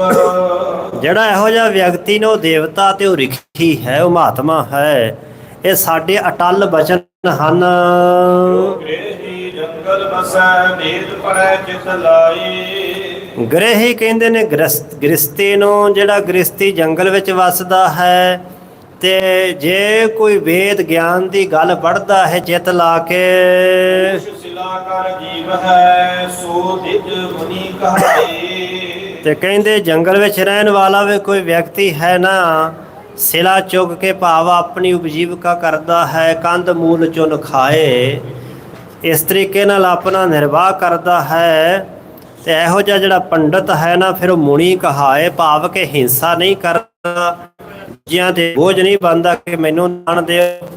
ਜਿਹੜਾ ਇਹੋ ਜਿਹਾ ਵਿਅਕਤੀ ਨੇ ਉਹ ਦੇਵਤਾ ਤੇ ਉਹ ਰਿਖੀ ਹੈ ਉਹ ਮਹਾਤਮਾ ਹੈ ਇਹ ਸਾਡੇ ਅਟਲ ਬਚਨ ਹਨ। ਗ੍ਰਹਿ ਜੰਗਲ ਬਸੈ ਨੀਤ ਪੜੈ ਚਿਤ ਲਾਈ। ਗ੍ਰਹਿ ਕਹਿੰਦੇ ਨੇ ਗ੍ਰਸਤ ਗ੍ਰਸਤੀ ਨੂੰ ਜਿਹੜਾ ਗ੍ਰਸਤੀ ਜੰਗਲ ਵਿੱਚ ਵੱਸਦਾ ਹੈ ਤੇ ਜੇ ਕੋਈ ਵੇਦ ਗਿਆਨ ਦੀ ਗੱਲ ਪੜ੍ਹਦਾ ਹੈ ਚਿਤ ਲਾ ਕੇ। ਤੇ ਕਹਿੰਦੇ, ਜੰਗਲ ਵਿੱਚ ਰਹਿਣ ਵਾਲਾ ਵੀ ਕੋਈ ਵਿਅਕਤੀ ਹੈ ਨਾ, ਸਿਲਾ ਚੁੱਕ ਕੇ ਭਾਵ ਆਪਣੀ ਉਪਜੀਵਕਾ ਕਰਦਾ ਹੈ, ਕੰਧ ਮੂਲ ਚੁਨ ਖਾਏ। ਇਸ ਤਰੀਕੇ ਨਾਲ ਆਪਣਾ ਨਿਰਵਾਹ ਕਰਦਾ ਹੈ। ਤੇ ਇਹੋ ਜਿਹਾ ਜਿਹੜਾ ਪੰਡਤ ਹੈ ਨਾ, ਫਿਰ ਉਹ ਮੁਨੀ ਕਹਾਏ, ਭਾਵ ਕਿ ਹਿੰਸਾ ਨਹੀਂ ਕਰਦਾ। ਜਿਹਾਂ ਤੇ ਬੋਝ ਨਹੀਂ ਬੰਦਾ ਕਿ ਮੈਨੂੰ ਦਾਨ ਦਿਓ।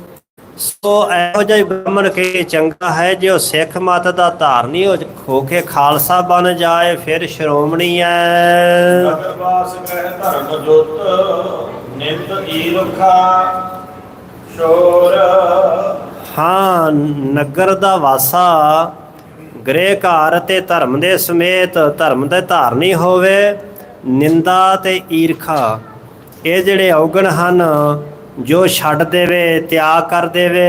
ਸੋ ਇਹੋ ਜਿਹਾ ਬ੍ਰਾਹਮਣ ਕੇ ਚੰਗਾ ਹੈ ਜੇ ਉਹ ਸਿੱਖ ਮਤ ਦਾ ਧਾਰਨੀ ਹੋ ਕੇ ਖਾਲਸਾ ਬਣ ਜਾਏ ਫਿਰ ਸ਼੍ਰੋਮਣੀ ਹੈ ਨਗਰ ਵਾਸ ਗ੍ਰਹਿ ਧਰਮ ਜੋਤ ਨਿਤ ਈਰਖਾ ਸ਼ੋਰ ਹਾਂ ਨਗਰ ਦਾ ਵਾਸਾ ਗ੍ਰਹਿ ਘਰ ਤੇ ਧਰਮ ਦੇ ਸਮੇਤ ਧਰਮ ਦੇ ਧਾਰਨੀ ਹੋਵੇ। ਨਿੰਦਾ ਤੇ ਈਰਖਾ। ਇਹ ਜਿਹੜੇ ਔਗਣ ਹਨ, ਜੋ ਛੱਡ ਦੇਵੇ, ਤਿਆਗ ਕਰ ਦੇਵੇ।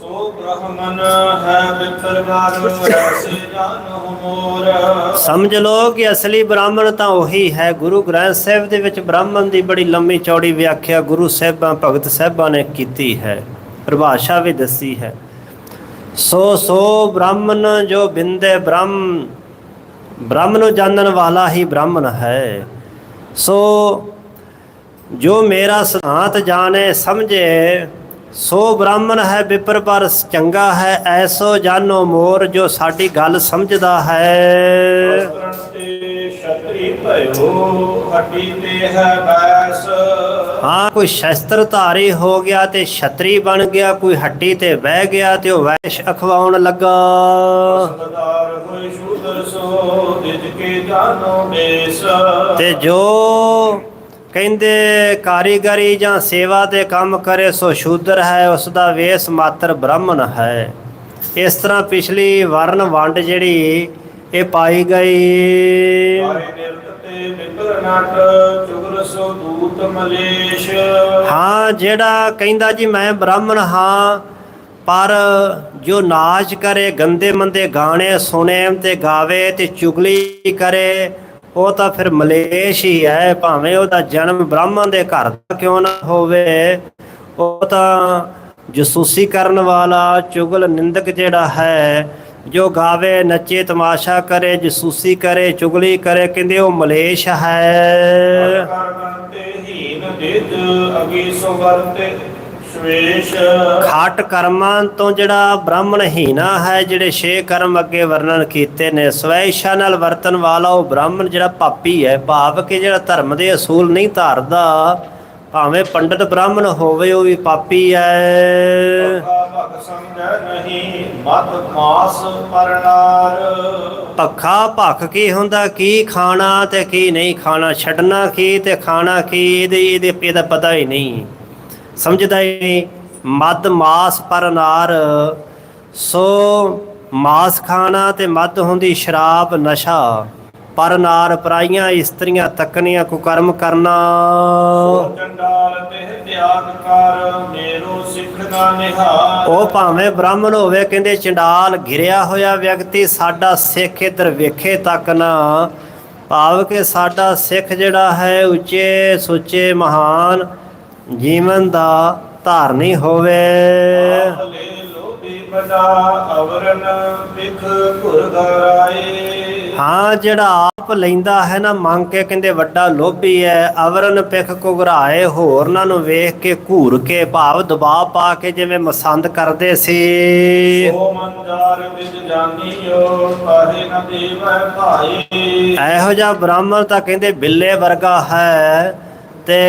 ਸੋ ਬ੍ਰਹਮਨ ਹੈ ਬਿਤਰ ਰਸੇ ਜਾਨਹੁ ਮੋਰ ਸਮਝ ਲਓ ਕਿ ਅਸਲੀ ਬ੍ਰਾਹਮਣ ਤਾਂ ਉਹੀ ਹੈ। ਗੁਰੂ ਗ੍ਰੰਥ ਸਾਹਿਬ ਦੇ ਵਿੱਚ ਬ੍ਰਾਹਮਣ ਦੀ ਬੜੀ ਲੰਮੀ ਚੌੜੀ ਵਿਆਖਿਆ ਗੁਰੂ ਸਾਹਿਬਾਂ, ਭਗਤ ਸਾਹਿਬਾਂ ਨੇ ਕੀਤੀ ਹੈ। ਪਰਿਭਾਸ਼ਾ ਵੀ ਦੱਸੀ ਹੈ। ਸੋ ਸੋ ਬ੍ਰਾਹਮਣ ਜੋ ਬਿੰਦੇ ਬ੍ਰਹਮ ਬ੍ਰਹਮ ਨੂੰ ਜਾਣਨ ਵਾਲਾ ਹੀ ਬ੍ਰਾਹਮਣ ਹੈ। ਸੋ ਜੋ ਮੇਰਾ ਸਿਧਾਂਤ ਜਾਣੇ ਸਮਝੇ, ਸੋ ਬ੍ਰਾਹਮਣ ਹੈ ਵਿਪਰ ਪਰ, ਚੰਗਾ ਹੈ ਐਸੋ ਜਾਨੋ ਮੋਰ ਜੋ ਸਾਡੀ ਗੱਲ ਸਮਝਦਾ ਹੈ। ਹਾਂ, ਕੋਈ ਸ਼ਸਤਰ ਧਾਰੀ ਹੋ ਗਿਆ ਤੇ ਛਤਰੀ ਬਣ ਗਿਆ, ਕੋਈ ਹੱਟੀ ਤੇ ਬਹਿ ਗਿਆ ਤੇ ਉਹ ਵੈਸ਼ ਅਖਵਾਉਣ ਲੱਗਾ। ਤੇ ਜੋ ਕਹਿੰਦੇ ਕਾਰੀਗਰੀ ਜਾਂ ਸੇਵਾ ਦੇ ਕੰਮ ਕਰੇ ਸੋ ਸ਼ੂਦਰ ਹੈ ਉਸ ਦਾ ਵੇਸ ਮਾਤਰ ਬ੍ਰਾਹਮਣ ਹੈ। ਇਸ ਤਰ੍ਹਾਂ ਪਿਛਲੀ ਵਰਨ ਵੰਡ ਜਿਹੜੀ ਇਹ ਪਾਈ ਗਈ। ਹਾਂ ਜਿਹੜਾ ਕਹਿੰਦਾ ਜੀ ਮੈਂ ਬ੍ਰਾਹਮਣ ਹਾਂ ਪਰ ਜੋ ਨਾਚ ਕਰੇ ਗੰਦੇ ਮੰਦੇ ਗਾਣੇ ਸੁਣੇ ਤੇ ਗਾਵੇ ਤੇ ਚੁਗਲੀ ਕਰੇ ਉਹ ਤਾਂ ਫਿਰ ਮਲੇਸ਼ ਹੀ ਹੈ, ਭਾਵੇਂ ਉਹਦਾ ਜਨਮ ਬ੍ਰਾਹਮਣ ਦੇ ਘਰ ਦਾ ਕਿਉਂ ਨਾ ਹੋਵੇ। ਉਹ ਤਾਂ ਜਸੂਸੀ ਕਰਨ ਵਾਲਾ ਚੁਗਲ ਨਿੰਦਕ ਜਿਹੜਾ ਹੈ, ਜੋ ਗਾਵੇ, ਨੱਚੇ, ਤਮਾਸ਼ਾ ਕਰੇ, ਜਸੂਸੀ ਕਰੇ, ਚੁਗਲੀ ਕਰੇ, ਕਹਿੰਦੇ ਉਹ ਮਲੇਸ਼ ਹੈ। ਕਰ ਹੀਨ ਦਿਜ ਅਗੀ ਸੋ ਸਵੇਸ਼ ਖਾਟ ਕਰਮਾਂ ਤੋਂ ਜਿਹੜਾ ਬ੍ਰਾਹਮਣ ਹੀਨਾ ਹੈ ਜਿਹੜੇ ਛੇ ਕਰਮ ਅੱਗੇ ਵਰਣਨ ਕੀਤੇ ਨੇ ਸਵੈ ਇੱਛਾ ਨਾਲ ਵਰਤਨ ਵਾਲਾ ਉਹ ਬ੍ਰਾਹਮਣ ਜਿਹੜਾ ਪਾਪੀ ਹੈ ਭਾਵ ਕਿ ਜਿਹੜਾ ਧਰਮ ਦੇ ਅਸੂਲ ਨਹੀਂ ਧਾਰਦਾ ਭਾਵੇਂ ਪੰਡਤ ਬ੍ਰਾਹਮਣ ਹੋਵੇ ਉਹ ਵੀ ਪਾਪੀ ਹੈ। ਪੱਖਾ ਭੱਖ ਕੀ ਹੁੰਦਾ ਕੀ ਖਾਣਾ ਤੇ ਕੀ ਨਹੀਂ ਖਾਣਾ ਛੱਡਣਾ ਕੀ ਤੇ ਖਾਣਾ ਕੀ ਇਹਦੇ ਇਹਦਾ ਪਤਾ ਹੀ ਨਹੀਂ। ਸਮਝਦਾ ਨਹੀਂ ਮਦ ਮਾਸ ਪਰ ਨਾਰ ਸੋ ਮਾਸ ਖਾਣਾ ਤੇ ਮਦ ਹੁੰਦੀ ਸ਼ਰਾਬ ਨਸ਼ਾ। ਪਰ ਨਾਰ ਪਰਾਈਆਂ ਇਸਤਰੀਆਂ ਤੱਕਣੀਆਂ ਕੁਕਰਮ ਕਰਨਾ। ਚੰਡਾਲ ਤੇ ਤਿਆਗ ਕਰ ਮੇਰੋ ਸਿੱਖ ਨਾ ਨਿਹਾਰ ਉਹ ਭਾਵੇਂ ਬ੍ਰਾਹਮਣ ਹੋਵੇ ਕਹਿੰਦੇ ਚੰਡਾਲ ਘਿਰਿਆ ਹੋਇਆ ਵਿਅਕਤੀ ਸਾਡਾ ਸਿੱਖ ਇਧਰ ਵੇਖੇ ਤੱਕ ਨਾ। ਭਾਵ ਕਿ ਸਾਡਾ ਸਿੱਖ ਜਿਹੜਾ ਹੈ ਉੱਚੇ ਸੁੱਚੇ ਮਹਾਨ ਜੀਵਨ ਦਾ ਧਾਰਨੀ ਹੋਵੇ। ਲੈ ਅਵਰਨ ਵਿਖ ਘੁਰ ਹਾਂ, ਜਿਹੜਾ ਆਪ ਲੈਂਦਾ ਹੈ ਨਾ, ਮੰਗ ਕੇ ਕਹਿੰਦੇ ਵੱਡਾ ਲੋਭੀ ਹੈ। ਅਵਰਨ ਪਿਖ ਘੁਰਾਏ ਹੋਰਨਾਂ ਨੂੰ ਵੇਖ ਕੇ ਘੂਰ ਕੇ ਭਾਵ ਦਬਾਅ ਪਾ ਕੇ ਜਿਵੇਂ ਮਸੰਦ ਕਰਦੇ ਸੀ। ਸੋ ਮੰਜਾਰ ਵਿਜ ਜਾਨੀਓ ਪਾਹੇ ਨ ਦੇਵੈ ਭਾਈ ਇਹੋ ਜਿਹਾ ਬ੍ਰਾਹਮਣ ਤਾਂ ਕਹਿੰਦੇ ਬਿੱਲੇ ਵਰਗਾ ਹੈ ਤੇ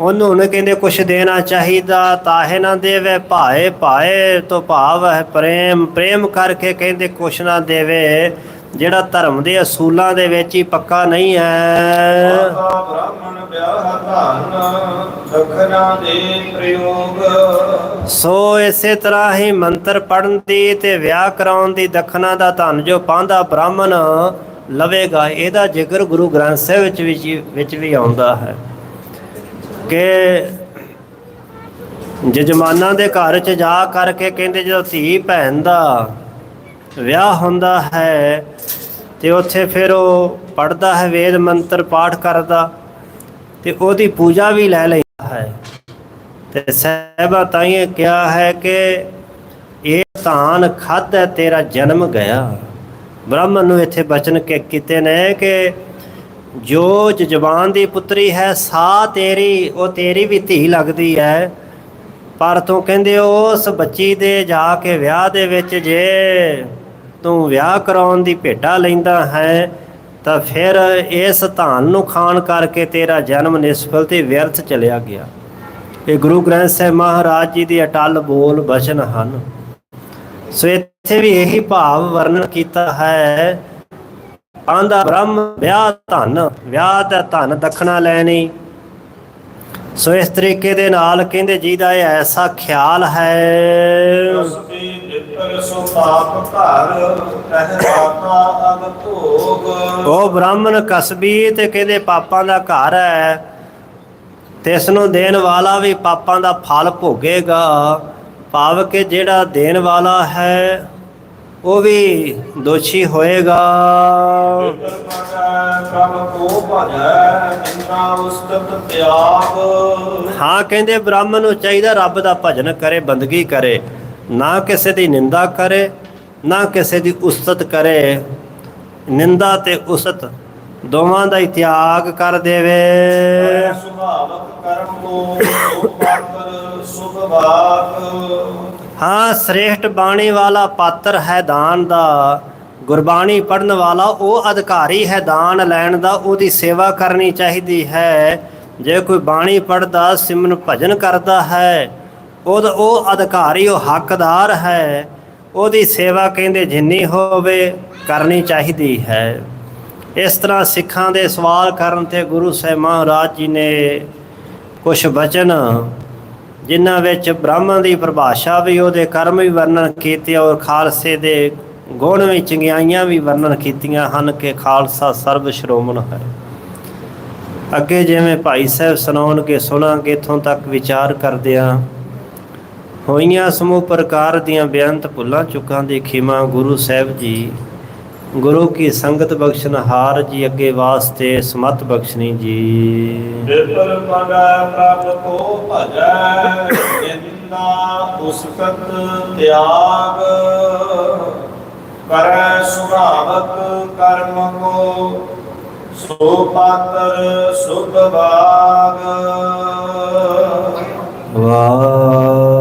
ਉਹਨੂੰ ਉਹਨੇ ਕਹਿੰਦੇ ਕੁਛ ਦੇਣਾ ਚਾਹੀਦਾ ਤਾਹੇ ਨਾ ਦੇਵੇ ਭਾਏ ਭਾਏ ਤੋਂ ਭਾਵ ਹੈ ਪ੍ਰੇਮ। ਪ੍ਰੇਮ ਕਰਕੇ ਕਹਿੰਦੇ ਕੁਛ ਨਾ ਦੇਵੇ ਜਿਹੜਾ ਧਰਮ ਦੇ ਅਸੂਲਾਂ ਦੇ ਵਿੱਚ ਹੀ ਪੱਕਾ ਨਹੀਂ ਹੈ। ਆਸਾ ਬ੍ਰਾਹਮਣ ਵਿਆਹ ਧਾਰ ਧਨ ਦਖਨਾ ਦੇ ਪ੍ਰਯੋਗ। ਸੋ ਇਸੇ ਤਰ੍ਹਾਂ ਹੀ ਮੰਤਰ ਪੜਨ ਦੀ ਤੇ ਵਿਆਹ ਕਰਾਉਣ ਦੀ ਦਖਣਾ ਦਾ ਧਨ ਜੋ ਪਾਂਦਾ ਬ੍ਰਾਹਮਣ ਲਵੇਗਾ ਇਹਦਾ ਜ਼ਿਕਰ ਗੁਰੂ ਗ੍ਰੰਥ ਸਾਹਿਬ ਵਿੱਚ ਵੀ ਆਉਂਦਾ ਹੈ। ਕਿ ਜਜਮਾਨਾਂ ਦੇ ਘਰ ਚ ਜਾ ਕਰਕੇ ਕਹਿੰਦੇ ਜਦੋਂ ਧੀ ਭੈਣ ਦਾ ਵਿਆਹ ਹੁੰਦਾ ਹੈ ਤੇ ਉੱਥੇ ਫਿਰ ਉਹ ਪੜਦਾ ਹੈ, ਵੇਦ ਮੰਤਰ ਪਾਠ ਕਰਦਾ ਤੇ ਉਹਦੀ ਪੂਜਾ ਵੀ ਲੈ ਲੈਂਦਾ ਹੈ। ਤੇ ਸਹਿਬਾ ਤਾਈਏ ਕਿਹਾ ਹੈ ਕਿ ਇਹ ਧਾਨ ਖਾਧਾ ਤੇਰਾ ਜਨਮ ਗਿਆ। ਬ੍ਰਾਹਮਣ ਨੂੰ ਇੱਥੇ ਬਚਨ ਕੇ ਕੀਤੇ ਨੇ ਕਿ ਜੋ ਜਜਬਾਨ ਦੀ ਪੁੱਤਰੀ ਹੈ ਸਾ ਤੇਰੀ, ਉਹ ਤੇਰੀ ਵੀ ਧੀ ਲੱਗਦੀ ਹੈ। ਪਰ ਤੂੰ ਕਹਿੰਦੇ ਉਸ ਬੱਚੀ ਦੇ ਜਾ ਕੇ ਵਿਆਹ ਦੇ ਵਿੱਚ ਜੇ ਤੂੰ ਵਿਆਹ ਕਰਾਉਣ ਦੀ ਭੇਟਾ ਲੈਂਦਾ ਹੈ, ਤਾਂ ਫਿਰ ਇਸ ਧਾਨ ਨੂੰ ਖਾਣ ਕਰਕੇ ਤੇਰਾ ਜਨਮ ਨਿਸਫਲ ਤੇ ਵਿਅਰਥ ਚਲਿਆ ਗਿਆ। ਇਹ ਗੁਰੂ ਗ੍ਰੰਥ ਸਾਹਿਬ ਮਹਾਰਾਜ ਜੀ ਦੇ ਅਟਲ ਬੋਲ ਬਚਨ ਹਨ। ਸੋ ਇੱਥੇ ਵੀ ਇਹੀ ਭਾਵ ਵਰਣਨ ਕੀਤਾ ਹੈ ਆਂਦਾ ਬ੍ਰਹਮ ਵਿਆਹ ਧਨ ਵਿਆਹ ਦਾ ਧਨ ਦਖਣਾ ਲੈਣੀ। ਸੋ ਇਸ ਤਰੀਕੇ ਦੇ ਨਾਲ ਕਹਿੰਦੇ ਜਿਹਦਾ ਇਹ ਐਸਾ ਖਿਆਲ ਹੈ। ਸੋ ਪਾਪ ਘਰ ਕਹਿ ਉਹ ਬ੍ਰਾਹਮਣ ਕਸਬੀ ਤੇ ਕਹਿੰਦੇ ਪਾਪਾਂ ਦਾ ਘਰ ਹੈ। ਤੇ ਇਸ ਨੂੰ ਦੇਣ ਵਾਲਾ ਵੀ ਪਾਪਾਂ ਦਾ ਫਲ ਭੋਗੇਗਾ। ਭਾਵ ਕਿ ਜਿਹੜਾ ਦੇਣ ਵਾਲਾ ਹੈ ਉਹ ਵੀ ਦੋਸ਼ੀ ਹੋਏਗਾ। ਹਾਂ, ਕਹਿੰਦੇ ਬ੍ਰਾਹਮਣ ਨੂੰ ਚਾਹੀਦਾ ਰੱਬ ਦਾ ਭਜਨ ਕਰੇ, ਬੰਦਗੀ ਕਰੇ। ਨਾ ਕਿਸੇ ਦੀ ਨਿੰਦਾ ਕਰੇ, ਨਾ ਕਿਸੇ ਦੀ ਉਸਤਤ ਕਰੇ। ਨਿੰਦਾ ਤੇ ਉਸਤ ਦੋਵਾਂ ਦਾ ਹੀ ਤਿਆਗ ਕਰ ਦੇਵੇ। ਸੁਭਾਵਕ ਕਰਮ ਕੋ ਪਾਤਰ ਸੁਭ ਹਾਂ, ਸ੍ਰੇਸ਼ਟ ਬਾਣੀ ਵਾਲਾ ਪਾਤਰ ਹੈ ਦਾਨ ਦਾ। ਗੁਰਬਾਣੀ ਪੜਨ ਵਾਲਾ ਉਹ ਅਧਿਕਾਰੀ ਹੈ ਦਾਨ ਲੈਣ ਦਾ, ਉਹਦੀ ਸੇਵਾ ਕਰਨੀ ਚਾਹੀਦੀ ਹੈ। ਜੇ ਕੋਈ ਬਾਣੀ ਪੜਦਾ ਸਿਮਰਨ ਭਜਨ ਕਰਦਾ ਹੈ ਉਹ ਉਹ ਅਧਿਕਾਰੀ, ਉਹ ਹੱਕਦਾਰ ਹੈ। ਉਹਦੀ ਸੇਵਾ ਕਹਿੰਦੇ ਜਿੰਨੀ ਹੋਵੇ, ਕਰਨੀ ਚਾਹੀਦੀ ਹੈ। ਇਸ ਤਰ੍ਹਾਂ ਸਿੱਖਾਂ ਦੇ ਸਵਾਲ ਕਰਨ ਤੇ ਗੁਰੂ ਸਾਹਿਬ ਮਹਾਰਾਜ ਜੀ ਨੇ ਕੁਝ ਬਚਨ ਜਿਨ੍ਹਾਂ ਵਿੱਚ ਬ੍ਰਾਹਮਣ ਦੀ ਪਰਿਭਾਸ਼ਾ ਵੀ, ਉਹਦੇ ਕਰਮ ਵੀ ਵਰਣਨ ਕੀਤੇ ਔਰ ਖਾਲਸੇ ਦੇ ਗੁਣ ਵੀ, ਚੰਗਿਆਈਆਂ ਵੀ ਵਰਣਨ ਕੀਤੀਆਂ ਹਨ ਕਿ ਖਾਲਸਾ ਸਰਬ ਸ਼੍ਰੋਮਣ ਹੈ ਅੱਗੇ ਜਿਵੇਂ ਭਾਈ ਸਾਹਿਬ ਸੁਣਾਉਣਗੇ, ਸੁਣਾਂਗੇ, ਇਥੋਂ ਤੱਕ ਵਿਚਾਰ ਕਰਦਿਆਂ ਹੋਈਆਂ ਸਮੂਹ ਪ੍ਰਕਾਰ ਦੀਆਂ ਬੇਅੰਤ ਭੁੱਲਾਂ, ਚੁੱਕਾਂ ਦੀ ਖਿਮਾ ਗੁਰੂ ਸਾਹਿਬ ਜੀ ਗੁਰੂ ਕੀ ਸੰਗਤ ਬਖਸ਼ਨਹਾਰ ਜੀ ਅੱਗੇ ਵਾਸਤੇ ਸਮਤ ਬਖਸ਼ਣੀ ਜੀ। ਜਿਤਰ ਪਾਟੈ ਪ੍ਰਭ ਕੋ ਭਜੈ ਨਿੰਦਾ ਉਸਤਤ ਤਿਆਗ। ਕਰੈ ਸੁਭਾਵਕ ਕਰਮ ਕੋ ਸੋ ਪਾਤਰ ਸੁਭ ਬਾਗ। ਵਾਹੇ।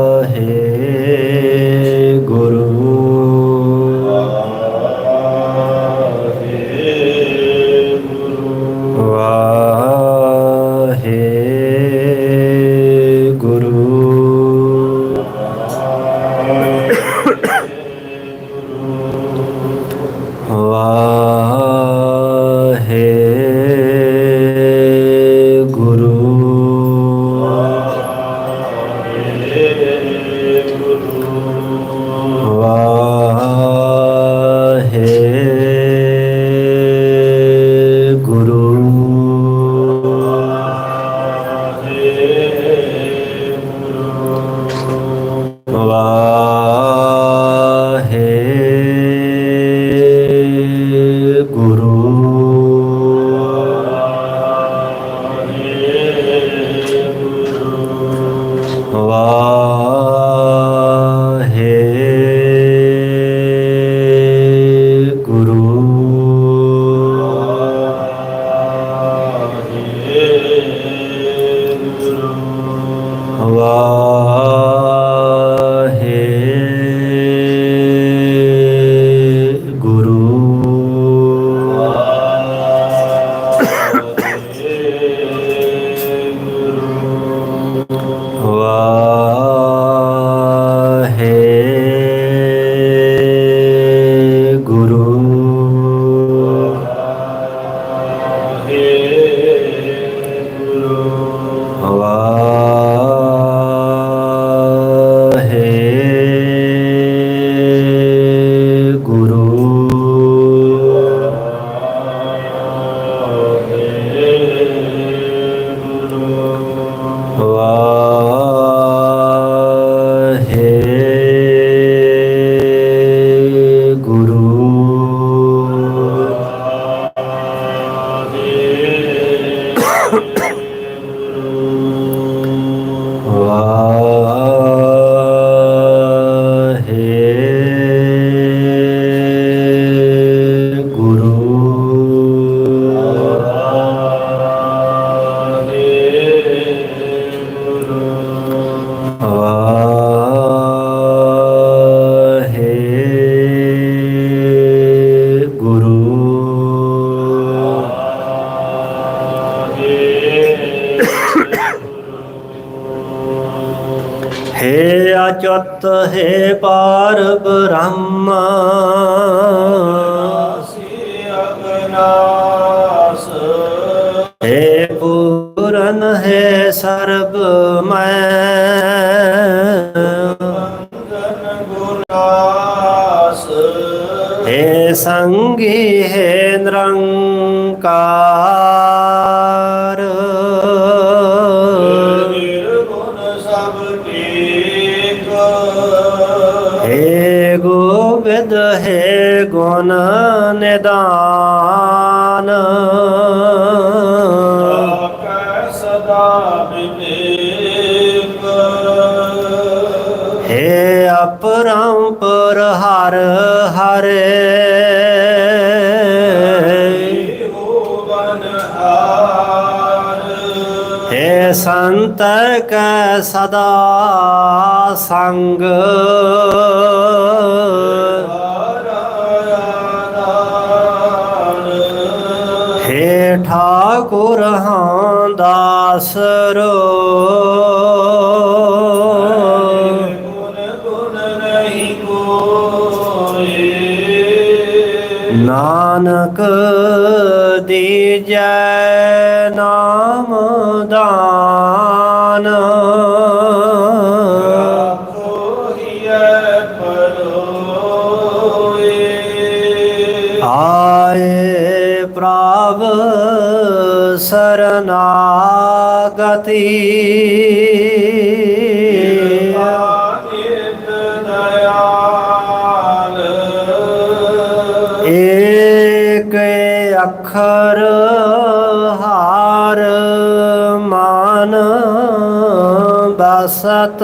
ਪਾਰ ਬ੍ਰਹਮ। ਨਾਸੀ ਅਗਨਾਸ ਹੇ ਪੂਰਨ ਹੈ ਸਰਬ ਮੈਂ। ਬੰਧਨ ਗੁਨਾਸ ਹੇ ਸੰਗੀ ਹੇ ਸੰਤ ਕੈ ਸਦਾ ਸੰਗ। ਹੇ ਠਾਕੁਰ ਹਾਂ ਦਾਸ ਰੋ। ਨਾਨਕ ਦੀਜੈ ਸਰਨਾਗਤੀ ਏਕ ਅੱਖਰ ਹਾਰ ਮਾਨ ਬਸਤ